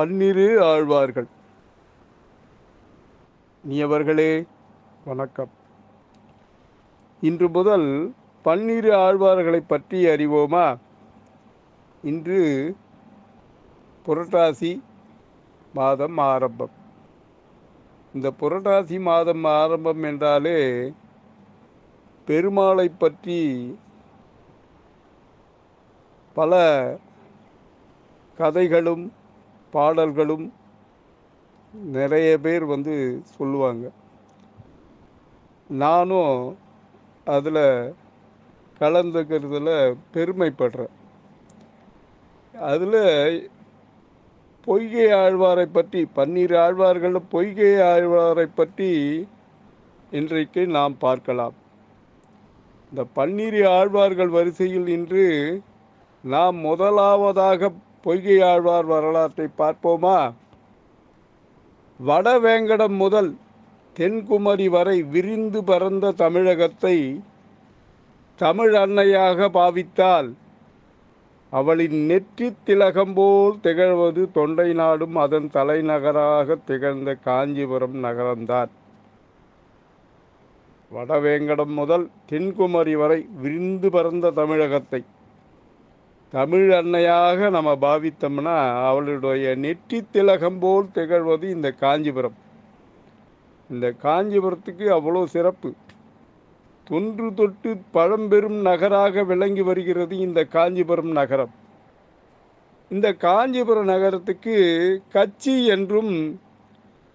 பன்னிரு ஆழ்வார்கள். நீயவர்களே வணக்கம். இன்று முதல் பன்னிரு ஆழ்வார்களை பற்றி அறிவோமா? இன்று புரட்டாசி மாதம் ஆரம்பம். இந்த புரட்டாசி மாதம் ஆரம்பம் என்றாலே பெருமாளை பற்றி பல கதைகளும் பாடல்களும் நிறைய பேர் வந்து சொல்லுவாங்க. நானும் அதில் கலந்துக்கிறதுல பெருமைப்படுறேன். அதில் பொய்கை ஆழ்வாரை பற்றி பன்னீர் ஆழ்வார்கள் பொய்கை ஆழ்வாரை பற்றி இன்றைக்கு நாம் பார்க்கலாம். இந்த பன்னீர் ஆழ்வார்கள் வரிசையில் இன்று நாம் முதலாவதாக பொய்கை ஆழ்வார் வரலாற்றை பார்ப்போமா? வடவேங்கடம் முதல் தென்குமரி வரை விரிந்து பறந்த தமிழகத்தை தமிழ் அன்னையாக பாவித்தால் அவளின் நெற்றி திலகம் போல் திகழ்வது தொண்டை நாடும் அதன் தலைநகராக திகழ்ந்த காஞ்சிபுரம் நகரம்தான். வடவேங்கடம் முதல் தென்குமரி வரை விரிந்து பறந்த தமிழகத்தை தமிழ் அன்னையாக நம்ம பாவித்தோம்னா அவளுடைய நெற்றி திலகம் போல் திகழ்வது இந்த காஞ்சிபுரம். இந்த காஞ்சிபுரத்துக்கு அவ்வளோ சிறப்பு. தொன்று தொட்டு பழம்பெரும் நகராக விளங்கி வருகிறது இந்த காஞ்சிபுரம் நகரம். இந்த காஞ்சிபுரம் நகரத்துக்கு கச்சி என்றும்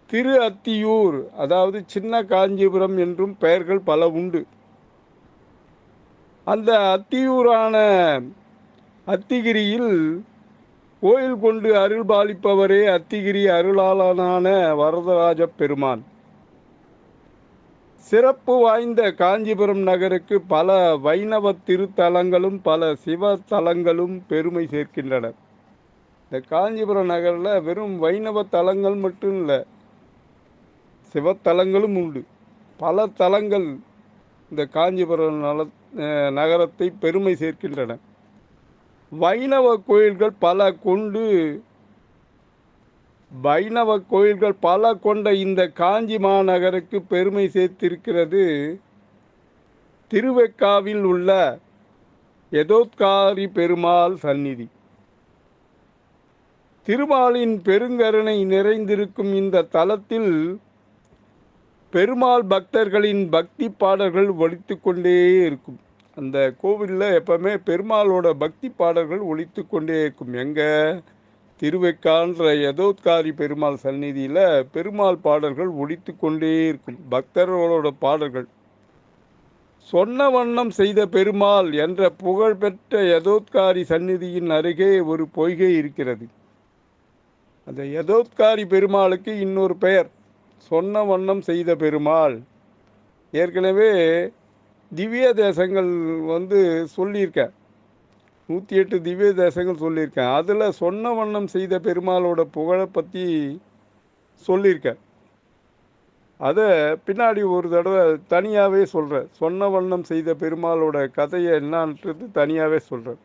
திரு அத்தியூர் அதாவது சின்ன காஞ்சிபுரம் என்றும் பெயர்கள் பல உண்டு. அந்த அத்தியூரான அத்திகிரியில் கோயில் கொண்டு அருள் பாலிப்பவரே அத்திகிரி அருளாளனான வரதராஜ பெருமான். சிறப்பு வாய்ந்த காஞ்சிபுரம் நகருக்கு பல வைணவ திருத்தலங்களும் பல சிவ தலங்களும் பெருமை சேர்க்கின்றன. இந்த காஞ்சிபுரம் நகரில் வெறும் வைணவ தலங்கள் மட்டும் இல்லை சிவத்தலங்களும் உண்டு. பல தலங்கள் இந்த காஞ்சிபுரம் நல நகரத்தை பெருமை சேர்க்கின்றன. வைணவ கோயில்கள் பல கொண்டு வைணவ கோயில்கள் பல கொண்ட இந்த காஞ்சி மாநகருக்கு பெருமை சேர்த்திருக்கிறது. திருவெக்காவில் உள்ள எதோத்காரி பெருமாள் சந்நிதி. திருமாலின் பெருங்கருணை நிறைந்திருக்கும் இந்த தலத்தில் பெருமாள் பக்தர்களின் பக்தி பாடல்கள் ஒழித்து கொண்டே இருக்கும். அந்த கோவிலில் எப்போவுமே பெருமாளோட பக்தி பாடல்கள் ஒழித்து கொண்டே இருக்கும். எங்கே? திருவைக்கான்ற யதோத்காரி பெருமாள் சந்நிதியில் பெருமாள் பாடல்கள் ஒழித்து கொண்டே இருக்கும். பக்தர்களோட பாடல்கள். சொன்ன வண்ணம் செய்த பெருமாள் என்ற புகழ்பெற்ற யதோத்காரி சந்நிதியின் அருகே ஒரு பொய்கை இருக்கிறது. அந்த யதோத்காரி பெருமாளுக்கு இன்னொரு பெயர். சொன்ன வண்ணம் செய்த பெருமாள் ஏற்கனவே திவ்ய தேசங்கள் வந்து சொல்லியிருக்கேன். நூற்றி எட்டு திவ்ய தேசங்கள் சொல்லியிருக்கேன். அதில் சொன்ன வண்ணம் செய்த பெருமாளோட புகழை பற்றி சொல்லியிருக்கேன். அதை பின்னாடி ஒரு தடவை தனியாகவே சொல்கிறேன் சொன்ன வண்ணம் செய்த பெருமாளோட கதையை என்னான்றது தனியாகவே சொல்கிறேன்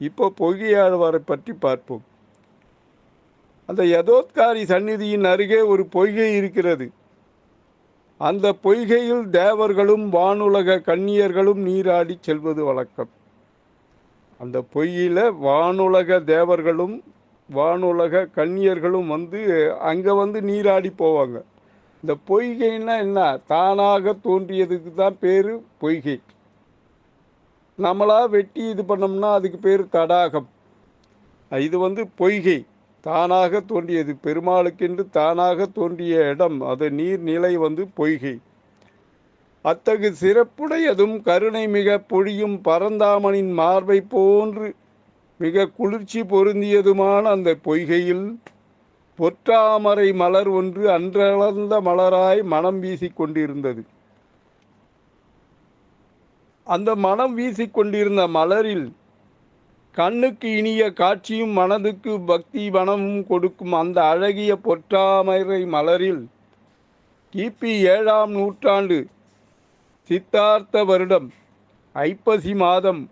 இப்போ பொய்கையாழ்வாரை பற்றி பார்ப்போம். அந்த யதோத்காரி சந்நிதியின் அருகே ஒரு பொய்கை இருக்கிறது. அந்த பொய்கையில் தேவர்களும் வானுலக கன்னியர்களும் நீராடி செல்வது வழக்கம். அந்த பொய்யில் வானுலக தேவர்களும் வானுலக கன்னியர்களும் வந்து அங்கே வந்து நீராடி போவாங்க. இந்த பொய்கைன்னா என்ன? தானாக தோன்றியதுக்கு தான் பேர் பொய்கை. நம்மளாக வெட்டி இது பண்ணோம்னா அதுக்கு பேர் தடாகம். இது வந்து பொய்கை. தானாக தோன்றியது. பெருமாளுக்கென்று தானாக தோன்றிய இடம் அது நீர்நிலை வந்து பொய்கை. அத்தகு சிறப்புடையதும் கருணை மிக பொழியும் பரந்தாமனின் மார்பை போன்று மிக குளிர்ச்சி பொருந்தியதுமான அந்த பொய்கையில் பொற்றாமரை மலர் ஒன்று அன்றளர்ந்த மலராய் மனம் வீசிக்கொண்டிருந்தது அந்த மனம் வீசிக்கொண்டிருந்த மலரில் கண்ணுக்கு இனிய காட்சியும் மனதுக்கு பக்தி வனமும் கொடுக்கும் அந்த அழகிய பொற்றாமரை மலரில் கிபி ஏழாம் நூற்றாண்டு சித்தார்த்த வருடம் ஐப்பசி மாதம்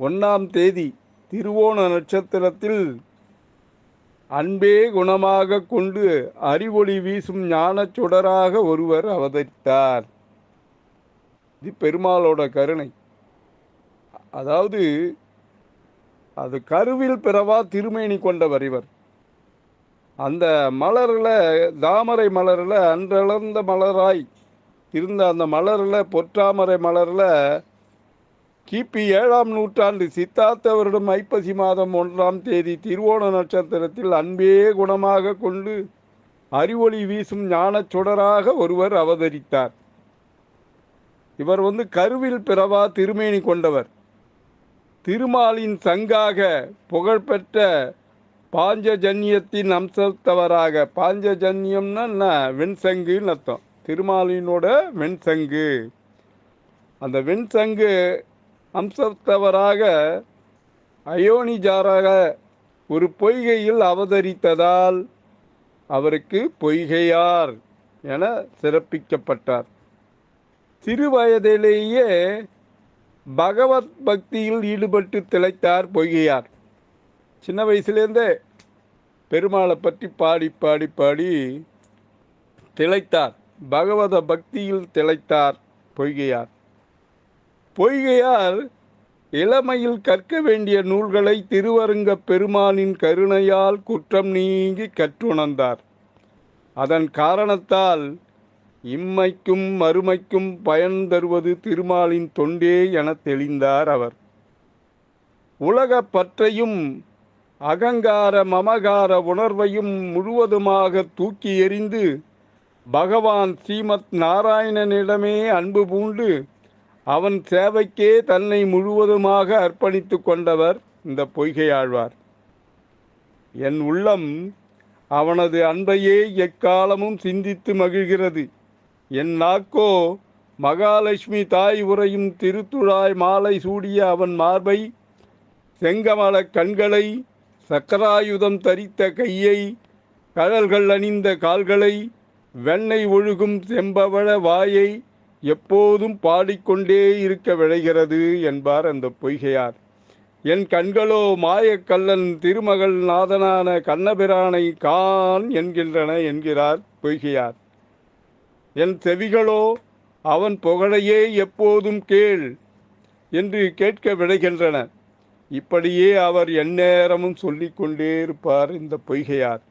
ஒன்றாம் தேதி திருவோண நட்சத்திரத்தில் அன்பே குணமாக கொண்டு அறிவொளி வீசும் ஞானச் சுடராக ஒருவர் அவதரித்தார். இது பெருமாளோட கருணை. அதாவது அது கருவில் பிறவா திருமேனி கொண்டவர் இவர். அந்த மலரில் தாமரை மலரில் அன்றளர்ந்த மலராய் இருந்த அந்த மலரில் பொற்றாமரை மலரில் கிபி ஏழாம் நூற்றாண்டு சித்தார்த்த வருடம் ஐப்பசி மாதம் ஒன்றாம் தேதி திருவோண நட்சத்திரத்தில் அன்பே குணமாக கொண்டு அறிவொளி வீசும் ஞான சுடராக ஒருவர் அவதரித்தார். இவர் வந்து கருவில் பிறவா திருமேனி கொண்டவர். திருமாலின் சங்காக புகழ்பெற்ற பாஞ்சஜன்யத்தின் அம்சத்தவராக. பாஞ்சஜன்யம்னா என்ன? வெண்சங்குன்னு அர்த்தம். திருமாலினோட வெண்சங்கு. அந்த வெண்சங்கு அம்சத்தவராக அயோனிஜாராக ஒரு பொய்கையில் அவதரித்ததால் அவருக்கு பொய்கையார் என சிறப்பிக்கப்பட்டார். சிறு வயதிலேயே பகவத் பக்தியில் ஈடுபட்டு திளைத்தார் பொய்கையார். சின்ன வயசுலேருந்தே பெருமாளை பற்றி பாடி பாடி பாடி திளைத்தார். பகவத பக்தியில் திளைத்தார் பொய்கையார். பொய்கையார் இளமையில் கற்க வேண்டிய நூல்களை திருவருங்க பெருமானின் கருணையால் குற்றம் நீங்கி கற்றுணர்ந்தார். அதன் காரணத்தால் இம்மைக்கும் மறுமைக்கும் பயன் தருவது திருமாலின் தொண்டே என தெளிந்தார் அவர். உலக பற்றையும் அகங்கார மமகார உணர்வையும் முழுவதுமாக தூக்கி எறிந்து பகவான் ஸ்ரீமத் நாராயணனிடமே அன்பு பூண்டு அவன் சேவைக்கே தன்னை முழுவதுமாக அர்ப்பணித்து கொண்டவர் இந்த பொய்கையாழ்வார். என் உள்ளம் அவனது அன்பையே எக்காலமும் சிந்தித்து மகிழ்கிறது. என் நாக்கோ மகாலட்சுமி தாய் உரையும் திருத்துழாய் மாலை சூடிய அவன் மார்பை செங்கமல கண்களை சக்கராயுதம் தரித்த கையை கடல்கள் அணிந்த கால்களை வெண்ணெய் ஒழுகும் செம்பவள வாயை எப்போதும் பாடிக்கொண்டே இருக்க விளைகிறது என்பார் அந்த பொய்கையார். என் கண்களோ மாயக்கல்லன் திருமகள் நாதனான கண்ணபிரானை கான் என்கின்றன என்கிறார் பொய்கையார். என் செவிகளோ அவன் புகழையே எப்போதும் கேள் என்று கேட்க விடைகின்றன. இப்படியே அவர் எந்நேரமும் சொல்லிக்கொண்டே இருப்பார் இந்த பொய்கையார்.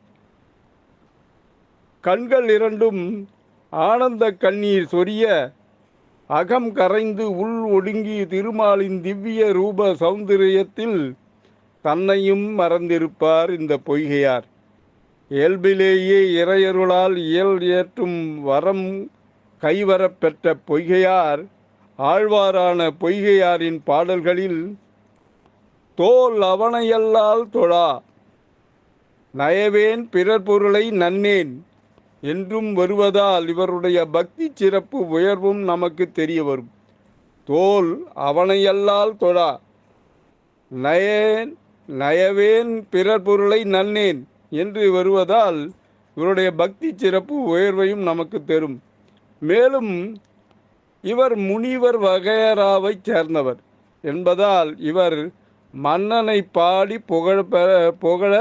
கண்கள் இரண்டும் ஆனந்த கண்ணீர் சொரிய அகம் கரைந்து உள் ஒடுங்கி திருமாலின் திவ்ய ரூப சௌந்தரியத்தில் தன்னையும் மறந்திருப்பார் இந்த பொய்கையார். இயல்பிலேயே இறையருளால் இயல் ஏற்றும் வரம் கைவரப்பெற்ற பொய்கையார் ஆழ்வாரான பொய்கையாரின் பாடல்களில் தோல் அவனையல்லால் தொழா நயவேன் பிறர் பொருளை நன்னேன் என்றும் வருவதால் இவருடைய பக்தி சிறப்பு உயர்வும் நமக்கு தெரிய வரும். தோல் அவனையல்லால் தொழா நயேன் நயவேன் பிறர் பொருளை நன்னேன் என்று வருவதால் இவருடைய பக்தி சிறப்பு உயர்வையும் நமக்கு தரும். மேலும் இவர் முனிவர் வகையராவைச் சேர்ந்தவர் என்பதால் இவர் மன்னனை பாடி புகழ பெற புகழ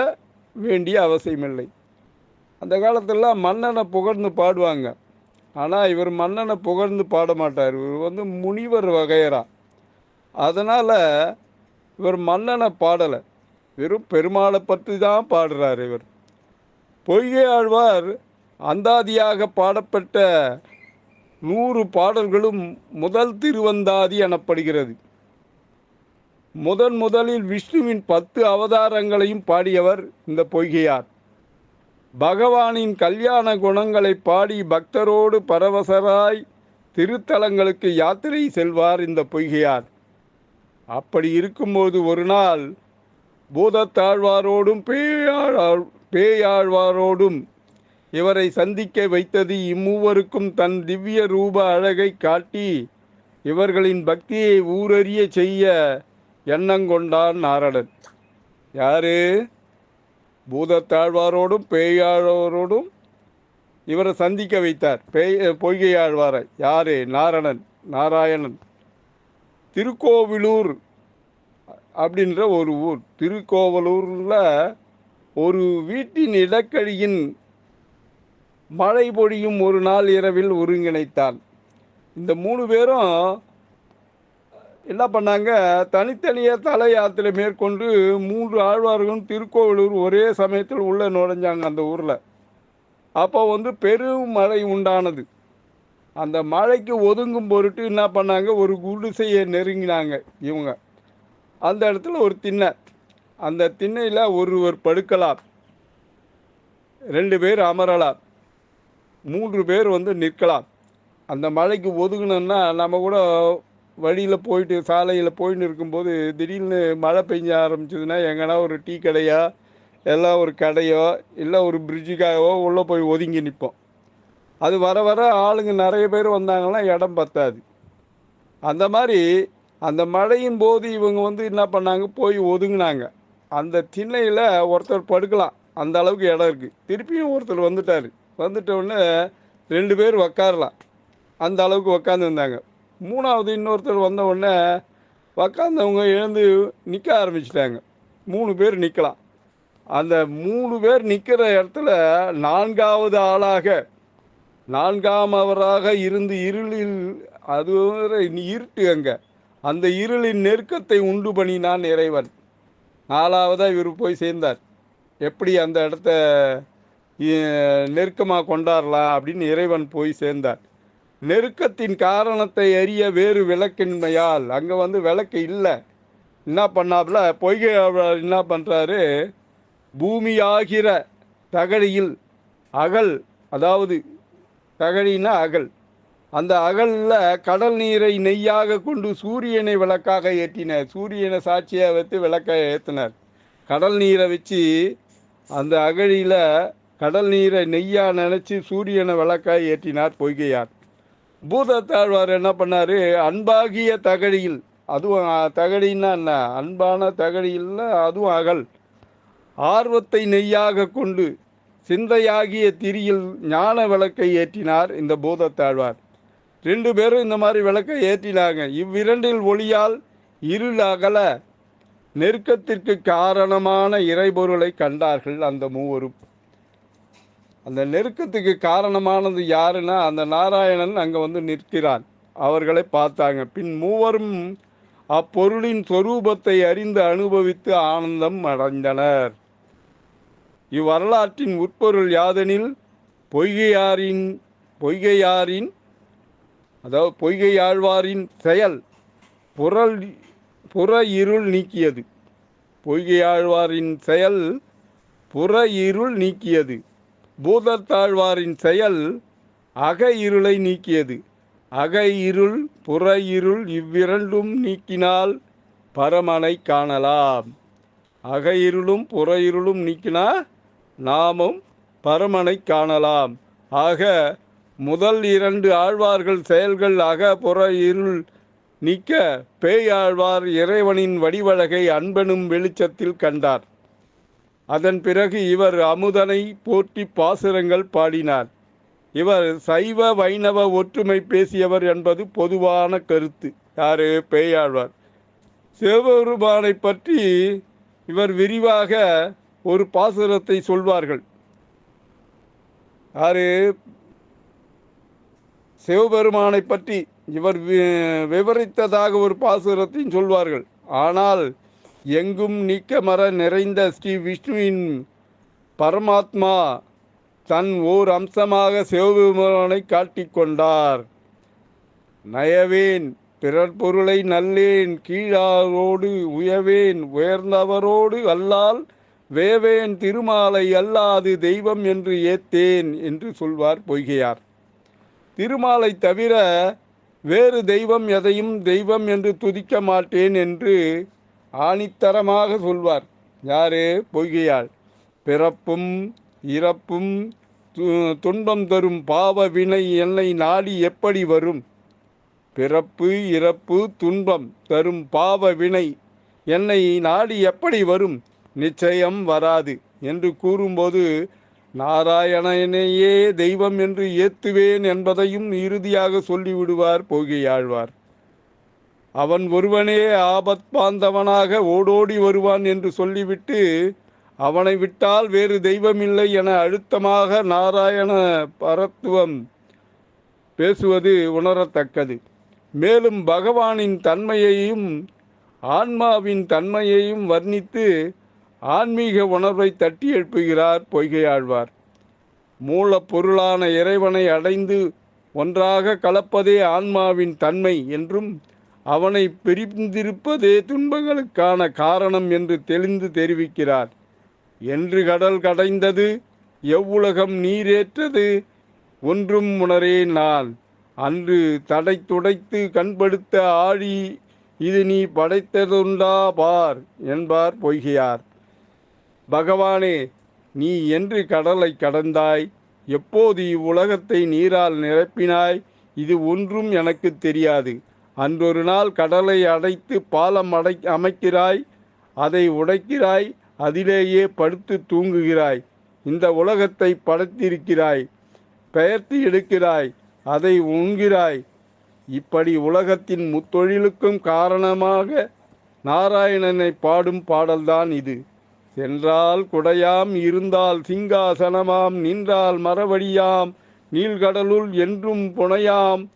வேண்டிய அவசியமில்லை. அந்த காலத்திலலாம் மன்னனை புகழ்ந்து பாடுவாங்க. ஆனால் இவர் மன்னனை புகழ்ந்து பாட மாட்டார் இவர் வந்து முனிவர் வகையரா. அதனால் இவர் மன்னனை பாடலை. வெறும் பெருமாளை பற்றி தான் பாடுறார் இவர். பொய்கை ஆழ்வார் அந்தாதியாக பாடப்பட்ட நூறு பாடல்களும் முதல் திருவந்தாதி எனப்படுகிறது. முதன் முதலில் விஷ்ணுவின் பத்து அவதாரங்களையும் பாடியவர் இந்த பொய்கையார். பகவானின் கல்யாண குணங்களை பாடி பக்தரோடு பரவசராய் திருத்தலங்களுக்கு யாத்திரை செல்வார் இந்த பொய்கையார். அப்படி இருக்கும்போது ஒரு நாள் பூதத்தாழ்வாரோடும் பேயாழ் பேயாழ்வாரோடும் இவரை சந்திக்க வைத்தது இம்மூவருக்கும் தன் திவ்ய ரூப அழகை காட்டி இவர்களின் பக்தியை ஊரறிய செய்ய எண்ணங்கொண்டான் நாரணன் யாரு? பூதத்தாழ்வாரோடும் பேயாழ்வாரோடும் இவரை சந்திக்க வைத்தார். பேய் பொய்கையாழ்வாரை. யாரு? நாரணன் நாராயணன். திருக்கோவிலூர் அப்படின்ற ஒரு ஊர். திருக்கோவலூரில் ஒரு வீட்டின் இடக்கழியின் மழை பொழியும் ஒரு நாள் இரவில் ஒருங்கிணைத்தான் இந்த மூணு பேரும் என்ன பண்ணாங்க? தனித்தனியாக தல யாத்திரை மேற்கொண்டு மூன்று ஆழ்வார்களும் திருக்கோவிலூர் ஒரே சமயத்தில் உள்ளே நுழைஞ்சாங்க அந்த ஊரில். அப்போ வந்து பெரும் மழை உண்டானது. அந்த மழைக்கு ஒதுங்கும் பொருட்டு என்ன பண்ணாங்க? ஒரு குடிசையை நெருங்கினாங்க இவங்க. அந்த இடத்துல ஒரு திண்ணை. அந்த திண்ணையில் ஒருவர் படுக்கலாம். ரெண்டு பேர் அமரலாம். மூன்று பேர் வந்து நிற்கலாம். அந்த மழைக்கு ஒதுங்கணுன்னா நம்ம கூட வழியில் போயிட்டு சாலையில் போயின்னு இருக்கும்போது திடீர்னு மழை பெஞ்ச ஆரம்பிச்சதுன்னா எங்கன்னா ஒரு டீ கடையோ எல்லாம் ஒரு கடையோ இல்லை ஒரு பிரிட்ஜுக்காகவோ உள்ளே போய் ஒதுங்கி நிற்போம் அது வர வர ஆளுங்க நிறைய பேர் வந்தாங்கன்னா இடம் பத்தாது. அந்த மாதிரி அந்த மழையின் போது இவங்க வந்து என்ன பண்ணாங்க? போய் ஒதுங்கினாங்க. அந்த திண்ணையில் ஒருத்தர் படுக்கலாம். அந்த அளவுக்கு இடம் இருக்குது திருப்பியும் ஒருத்தர் வந்துட்டார். வந்துட்டவுடனே ரெண்டு பேர் உக்காரலாம். அந்த அளவுக்கு உக்காந்துருந்தாங்க மூணாவது இன்னொருத்தர் வந்த உடனே உக்காந்தவங்க எழுந்து நிற்க ஆரம்பிச்சிட்டாங்க. மூணு பேர் நிற்கலாம் அந்த மூணு பேர் நிற்கிற இடத்துல நான்காவது ஆளாக நான்காமவராக இருந்து இருளில் அது இருட்டு அங்கே. அந்த இருளின் நெருக்கத்தை உண்டு பண்ணினான் இறைவன். நாலாவதாக இவர் போய் சேர்ந்தார். எப்படி அந்த இடத்த நெருக்கமாக கொண்டாடலாம் அப்படின்னு இறைவன் போய் சேர்ந்தார். நெருக்கத்தின் காரணத்தை அறிய வேறு விளக்கின்மையால் அங்கே வந்து விளக்கு இல்லை. என்ன பண்ணாப்புல பொய்கை என்ன பண்ணுறாரு பூமியாகிற தகழியில் அகல் அதாவது தகழின்னா அகல். அந்த அகலில் கடல் நீரை நெய்யாக கொண்டு சூரியனை விளக்காக ஏற்றினார். சூரியனை சாட்சியாக வைத்து விளக்க ஏற்றினார் கடல் நீரை வச்சு அந்த அகழியில் கடல் நீரை நெய்யாக நினச்சி சூரியனை விளக்காக ஏற்றினார் பொய்கையார். பூதத்தாழ்வார் என்ன பண்ணார்? அன்பாகிய தகழியில் அதுவும் தகழின்னா என்ன? அன்பான தகழியில் அதுவும் அகல். ஆர்வத்தை நெய்யாக கொண்டு சிந்தையாகிய திரியில் ஞான விளக்கை ஏற்றினார் இந்த பூதத்தாழ்வார். ரெண்டு பேரும் இந்த மாதிரி விளக்கை ஏற்றினாங்க. இவ்விரண்டில் ஒளியால் இருள் அகல நெருக்கத்திற்கு காரணமான இறைபொருளை கண்டார்கள் அந்த மூவரும். அந்த நெருக்கத்துக்கு காரணமானது யாருன்னா அந்த நாராயணன் அங்கே வந்து நிற்கிறான். அவர்களை பார்த்தாங்க. பின் மூவரும் அப்பொருளின் சொரூபத்தை அறிந்து அனுபவித்து ஆனந்தம் அடைந்தனர். இவ்வரலாற்றின் உட்பொருள் யாதெனில் பொய்கையாரின் பொய்கையாரின் அதாவது பொய்கையாழ்வாரின் செயல் புறல் புற இருள் நீக்கியது. பொய்கை ஆழ்வாரின் செயல் புற இருள் நீக்கியது. பூதத்தாழ்வாரின் செயல் அக இருளை நீக்கியது. அக இருள் புற இருள் இவ்விரண்டும் நீக்கினால் பரமனை காணலாம். அக இருளும் புற இருளும் நீக்கினா நாமும் பரமனை காணலாம். ஆக முதல் இரண்டு ஆழ்வார்கள் செயல்கள் அக புற இருள் நீக்க பேயாழ்வார் இறைவனின் வடிவழகை அன்பனும் வெளிச்சத்தில் கண்டார். அதன் பிறகு இவர் அமுதனை போற்றி பாசுரங்கள் பாடினார். இவர் சைவ வைணவ ஒற்றுமை பேசியவர் என்பது பொதுவான கருத்து. யாரு? பேயாழ்வார். சிவபெருமானை பற்றி இவர் விரிவாக ஒரு பாசுரத்தை சொல்வார்கள். யாரு? சிவபெருமானை பற்றி இவர் வி- விவரித்ததாக ஒரு பாசுரத்தையும் சொல்வார்கள். ஆனால் எங்கும் நீக்கமர நிறைந்த ஸ்ரீ விஷ்ணுவின் பரமாத்மா தன் ஓர் அம்சமாக சிவபெருமானை காட்டிக்கொண்டார் நயவேன் பிறர் பொருளை நல்லேன் கீழாரோடு உயவேன் உயர்ந்தவரோடு அல்லால் வேவேன் திருமாலை அல்லாது தெய்வம் என்று ஏத்தேன் என்று சொல்வார் பொய்கையார். திருமாலை தவிர வேறு தெய்வம் எதையும் தெய்வம் என்று துதிக்க மாட்டேன் என்று ஆணித்தரமாக சொல்வார். யாரு? பொய்கையாள். பிறப்பும் இறப்பும் து- துன்பம் தரும் பாவ வினை என்னை நாடி எப்படி வரும்? பிறப்பு இறப்பு துன்பம் தரும் பாவ வினை என்னை நாடி எப்படி வரும்? நிச்சயம் வராது என்று கூறும்போது நாராயணனையே தெய்வம் என்று ஏத்துவேன் என்பதையும் இறுதியாக சொல்லிவிடுவார் போகியாழ்வார். அவன் ஒருவனே ஆபத் பாந்தவனாக ஓடோடி வருவான் என்று சொல்லிவிட்டு அவனை விட்டால் வேறு தெய்வமில்லை என அழுத்தமாக நாராயண பரத்துவம் பேசுவது உணரத்தக்கது. மேலும் பகவானின் தன்மையையும் ஆன்மாவின் தன்மையையும் வர்ணித்து ஆன்மீக உணர்வை தட்டி எழுப்புகிறார் பொய்கையாழ்வார். மூலப்பொருளான இறைவனை அடைந்து ஒன்றாக கலப்பதே ஆன்மாவின் தன்மை என்றும் அவனை பிரிந்திருப்பதே துன்பங்களுக்கான காரணம் என்று தெளிந்து தெரிவிக்கிறார். என்று கடல் கடைந்தது எவ்வுலகம் நீரேற்றது ஒன்றும் உணரேன் நான் அன்று தடை துடைத்து கண்படுத்த ஆழி இது நீ படைத்ததுண்டா பார் என்பார் பொய்கையார். பகவானே நீ என்று கடலை கடந்தாய் எப்போது இவ்வுலகத்தை நீரால் நிரப்பினாய் இது ஒன்றும் எனக்கு தெரியாது. அன்றொரு நாள் கடலை அடைத்து பாலம் அடை அமைக்கிறாய் அதை உடைக்கிறாய் அதிலேயே படுத்து தூங்குகிறாய் இந்த உலகத்தை படைத்திருக்கிறாய் பெயர்த்து எடுக்கிறாய் அதை உண்கிறாய். இப்படி உலகத்தின் முத்தொழிலுக்கும் காரணமாக நாராயணனை பாடும் பாடல்தான் இது. சென்றால் குடையாம் இருந்தால் சிங்காசனமாம் நின்றால் மரவடியாம் நீள்கடலுள் என்றும் புனையாம்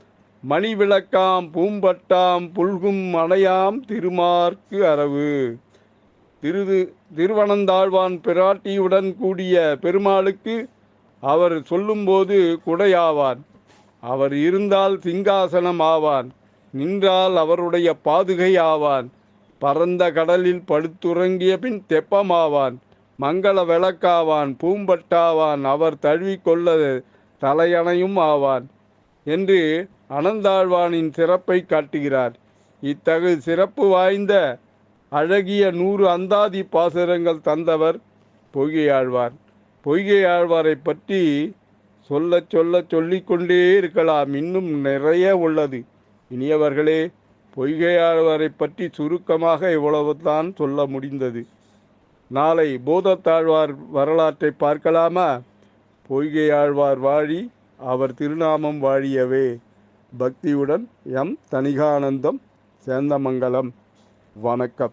மணி விளக்காம் பூம்பட்டாம் புல்கும் அணையாம் திருமார்க்கு அரவு திரு திருவனந்தாழ்வான் பிராட்டியுடன் கூடிய பெருமாளுக்கு அவர் சொல்லும்போது குடையாவான். அவர் இருந்தால் சிங்காசனம் ஆவான் நின்றால் அவருடைய பாதுகை ஆவான் பரந்த கடலில் படுத்துறங்கிய பின் தெப்பமாவான். மங்கள விளக்காவான். பூம்பட்டாவான். அவர் தழுவிக்கொள்ள தலையணையும் ஆவான் என்று அனந்தாழ்வானின் சிறப்பை காட்டுகிறார். இத்தகு சிறப்பு வாய்ந்த அழகிய நூறு அந்தாதி பாசுரங்கள் தந்தவர் பொய்கையாழ்வார். பொய்கையாழ்வாரை பற்றி சொல்ல சொல்ல சொல்லிக்கொண்டே இருக்கலாம். இன்னும் நிறைய உள்ளது. இனியவர்களே பொய்கையாழ்வாரை பற்றி சுருக்கமாக இவ்வளவுதான் சொல்ல முடிந்தது. நாளை பூதத்தாழ்வார் வரலாற்றை பார்க்கலாமா? பொய்கையாழ்வார் வாழி அவர் திருநாமம் வாழியவே. பக்தியுடன் எம் தனிகானந்தம் சேந்தமங்கலம். வணக்கம்.